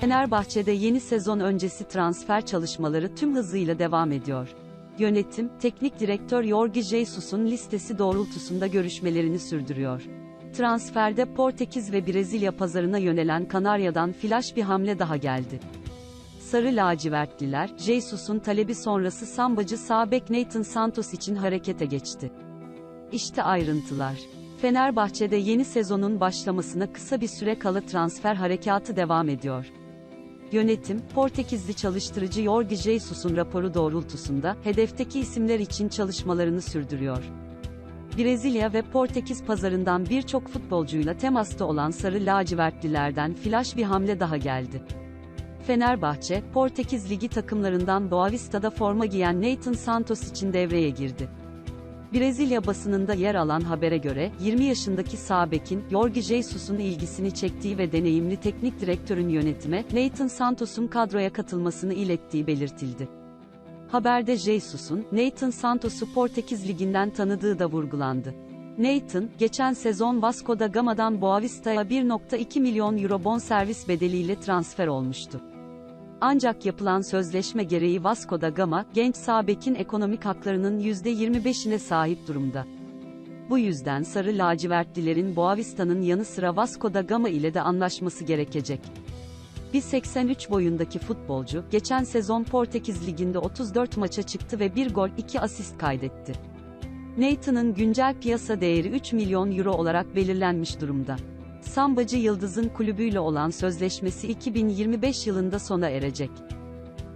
Fenerbahçe'de yeni sezon öncesi transfer çalışmaları tüm hızıyla devam ediyor. Yönetim, teknik direktör Jorge Jesus'un listesi doğrultusunda görüşmelerini sürdürüyor. Transferde Portekiz ve Brezilya pazarına yönelen Kanarya'dan flash bir hamle daha geldi. Sarı lacivertliler, Jesus'un talebi sonrası sambacı sağ bek Nathan Santos için harekete geçti. İşte ayrıntılar. Fenerbahçe'de yeni sezonun başlamasına kısa bir süre kala transfer harekatı devam ediyor. Yönetim, Portekizli çalıştırıcı Jorge Jesus'un raporu doğrultusunda, hedefteki isimler için çalışmalarını sürdürüyor. Brezilya ve Portekiz pazarından birçok futbolcuyla temasta olan Sarı lacivertlilerden flash bir hamle daha geldi. Fenerbahçe, Portekiz Ligi takımlarından Boavista'da forma giyen Nathan Santos için devreye girdi. Brezilya basınında yer alan habere göre, 20 yaşındaki sağ bekin, Jorge Jesus'un ilgisini çektiği ve deneyimli teknik direktörün yönetime, Nathan Santos'un kadroya katılmasını ilettiği belirtildi. Haberde Jesus'un, Nathan Santos'u Portekiz Ligi'nden tanıdığı da vurgulandı. Nathan, geçen sezon Vasco da Gama'dan Boavista'ya 1.2 milyon euro bonservis bedeliyle transfer olmuştu. Ancak yapılan sözleşme gereği Vasco da Gama, genç sağ bekin ekonomik haklarının %25'ine sahip durumda. Bu yüzden Sarı lacivertlilerin Boavista'nın yanı sıra Vasco da Gama ile de anlaşması gerekecek. 1.83 boyundaki futbolcu, geçen sezon Portekiz Ligi'nde 34 maça çıktı ve 1 gol 2 asist kaydetti. Nathan'ın güncel piyasa değeri 3 milyon euro olarak belirlenmiş durumda. Sambacı Yıldız'ın kulübüyle olan sözleşmesi 2025 yılında sona erecek.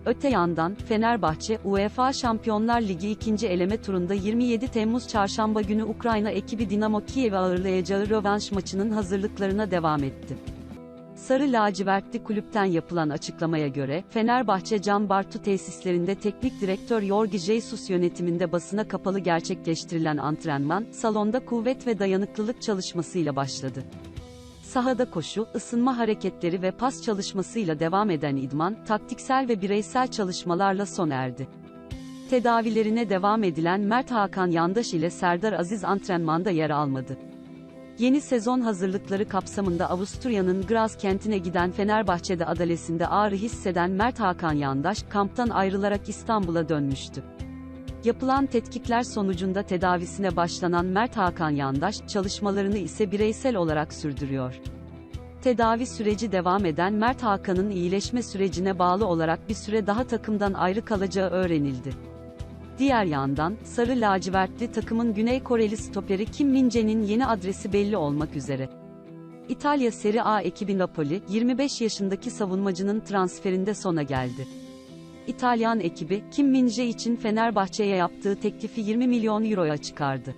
Öte yandan, Fenerbahçe, UEFA Şampiyonlar Ligi ikinci eleme turunda 27 Temmuz çarşamba günü Ukrayna ekibi Dinamo Kiev'i ağırlayacağı rövanş maçının hazırlıklarına devam etti. Sarı lacivertli kulüpten yapılan açıklamaya göre, Fenerbahçe Can Bartu tesislerinde teknik direktör Jorge Jesus yönetiminde basına kapalı gerçekleştirilen antrenman, salonda kuvvet ve dayanıklılık çalışmasıyla başladı. Sahada koşu, ısınma hareketleri ve pas çalışmasıyla devam eden idman, taktiksel ve bireysel çalışmalarla sona erdi. Tedavilerine devam edilen Mert Hakan Yandaş ile Serdar Aziz antrenmanda yer almadı. Yeni sezon hazırlıkları kapsamında Avusturya'nın Graz kentine giden Fenerbahçe'de adalesinde ağrı hisseden Mert Hakan Yandaş, kamptan ayrılarak İstanbul'a dönmüştü. Yapılan tetkikler sonucunda tedavisine başlanan Mert Hakan Yandaş, çalışmalarını ise bireysel olarak sürdürüyor. Tedavi süreci devam eden Mert Hakan'ın iyileşme sürecine bağlı olarak bir süre daha takımdan ayrı kalacağı öğrenildi. Diğer yandan, Sarı lacivertli takımın Güney Koreli stoperi Kim Min-jae'nin yeni adresi belli olmak üzere. İtalya Serie A ekibi Napoli, 25 yaşındaki savunmacının transferinde sona geldi. İtalyan ekibi, Kim Min-jae için Fenerbahçe'ye yaptığı teklifi 20 milyon euroya çıkardı.